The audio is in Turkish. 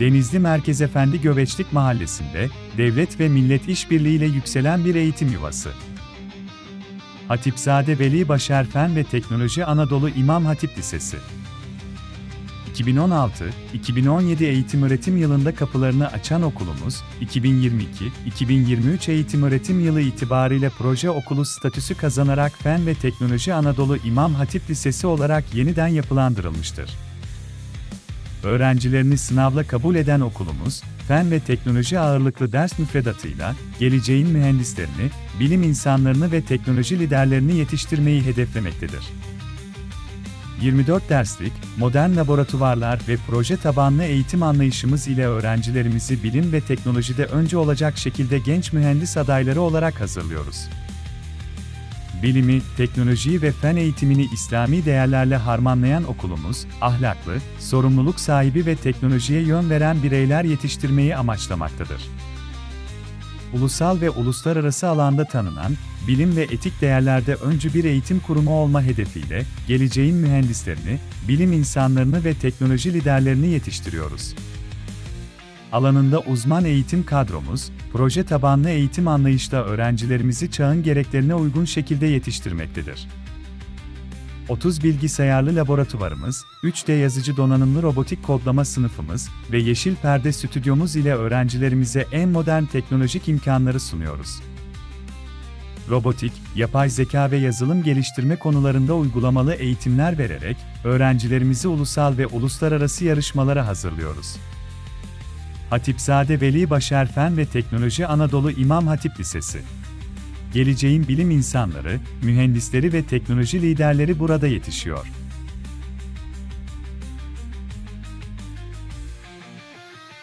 Denizli Merkez Efendi Göbeçlik Mahallesi'nde, devlet ve millet işbirliğiyle yükselen bir eğitim yuvası. Hatipzade Veli Başar Fen ve Teknoloji Anadolu İmam Hatip Lisesi 2016-2017 eğitim öğretim yılında kapılarını açan okulumuz, 2022-2023 eğitim öğretim yılı itibariyle proje okulu statüsü kazanarak Fen ve Teknoloji Anadolu İmam Hatip Lisesi olarak yeniden yapılandırılmıştır. Öğrencilerini sınavla kabul eden okulumuz, fen ve teknoloji ağırlıklı ders müfredatıyla, geleceğin mühendislerini, bilim insanlarını ve teknoloji liderlerini yetiştirmeyi hedeflemektedir. 24 derslik, modern laboratuvarlar ve proje tabanlı eğitim anlayışımız ile öğrencilerimizi bilim ve teknolojide önce olacak şekilde genç mühendis adayları olarak hazırlıyoruz. Bilimi, teknolojiyi ve fen eğitimini İslami değerlerle harmanlayan okulumuz, ahlaklı, sorumluluk sahibi ve teknolojiye yön veren bireyler yetiştirmeyi amaçlamaktadır. Ulusal ve uluslararası alanda tanınan, bilim ve etik değerlerde öncü bir eğitim kurumu olma hedefiyle, geleceğin mühendislerini, bilim insanlarını ve teknoloji liderlerini yetiştiriyoruz. Alanında uzman eğitim kadromuz, proje tabanlı eğitim anlayışla öğrencilerimizi çağın gereklerine uygun şekilde yetiştirmektedir. 30 bilgisayarlı laboratuvarımız, 3D yazıcı donanımlı robotik kodlama sınıfımız ve yeşil perde stüdyomuz ile öğrencilerimize en modern teknolojik imkanları sunuyoruz. Robotik, yapay zeka ve yazılım geliştirme konularında uygulamalı eğitimler vererek öğrencilerimizi ulusal ve uluslararası yarışmalara hazırlıyoruz. Hatipzade Veli Başar Fen ve Teknoloji Anadolu İmam Hatip Lisesi. Geleceğin bilim insanları, mühendisleri ve teknoloji liderleri burada yetişiyor.